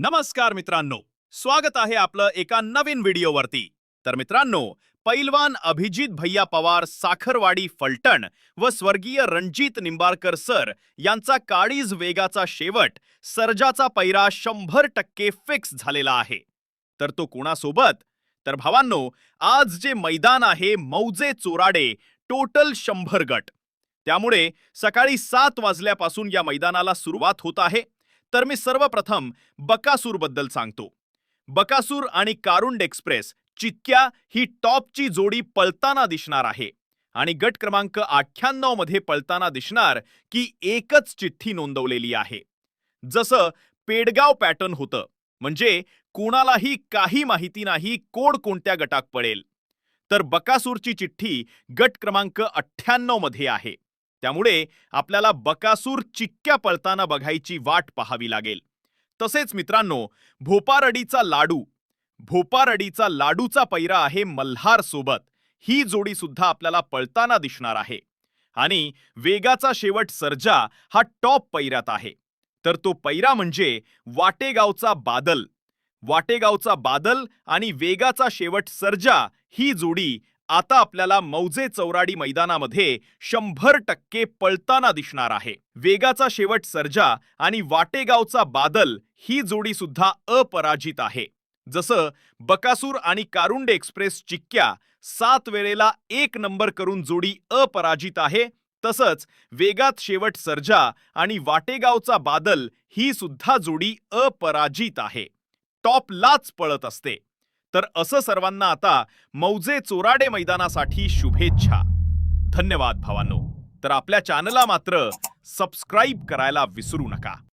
नमस्कार मित्रांनो स्वागत आहे आपलं एका नवीन व्हिडिओवरती. तर मित्रांनो पैलवान अभिजित भैया पवार साखरवाडी फलटण व स्वर्गीय रणजित निंबाळकर सर यांचा काळीज वेगाचा शेवट सर्जाचा पैरा शंभर टक्के फिक्स झालेला आहे. तर तो कोणासोबत? तर भावांनो आज जे मैदान आहे मौजे चोराडे टोटल शंभर गट. त्यामुळे सकाळी सात वाजल्यापासून या मैदानाला सुरुवात होत आहे. तर मी सर्वप्रथम बकासूरबद्दल सांगतो. बकासूर आणि कारुंड एक्सप्रेस चित्क्या ही टॉपची जोडी पळताना दिसणार आहे आणि गट क्रमांक अठ्ठ्याण्णवमध्ये पळताना दिसणार की एकच चिठ्ठी नोंदवलेली आहे. जसं पेडगाव पॅटर्न होतं म्हणजे कोणालाही काही माहिती नाही कोण कोणत्या गटात पडेल. तर बकासूरची चिठ्ठी गट क्रमांक अठ्ठ्याण्णवमध्ये आहे. त्यामुळे आपल्याला बकासूर चिक्क्या पळताना बघायची वाट पाहावी लागेल. तसेच मित्रांनो भोपारडीचा लाडू भोपारडीचा लाडूचा पैरा आहे मल्हार सोबत. ही जोडी सुद्धा आपल्याला पळताना दिसणार आहे. आणि वेगाचा शेवट सर्जा हा टॉप पैऱ्यात आहे. तर तो पैरा म्हणजे वाटेगावचा बादल. वाटेगावचा बादल आणि वेगाचा शेवट सर्जा ही जोडी आता आपल्याला मौजे चौराडी मैदानामध्ये शंभर टक्के पळताना दिसणार आहे. वेगाचा शेवट सर्जा आणि वाटेगावचा बादल ही जोडी सुद्धा अपराजित आहे. जसं बकासूर आणि कारुंडे एक्सप्रेस चिक्क्या सात वेळेला एक नंबर करून जोडी अपराजित आहे तसंच वेगात शेवट सर्जा आणि वाटेगावचा बादल ही सुद्धा जोडी अपराजित आहे. टॉपलाच पळत असते. तर असं सर्वांना आता मौजे चोराडे मैदानासाठी शुभेच्छा. धन्यवाद भावांनो. तर आपल्या चॅनलला मात्र सबस्क्राईब करायला विसरू नका.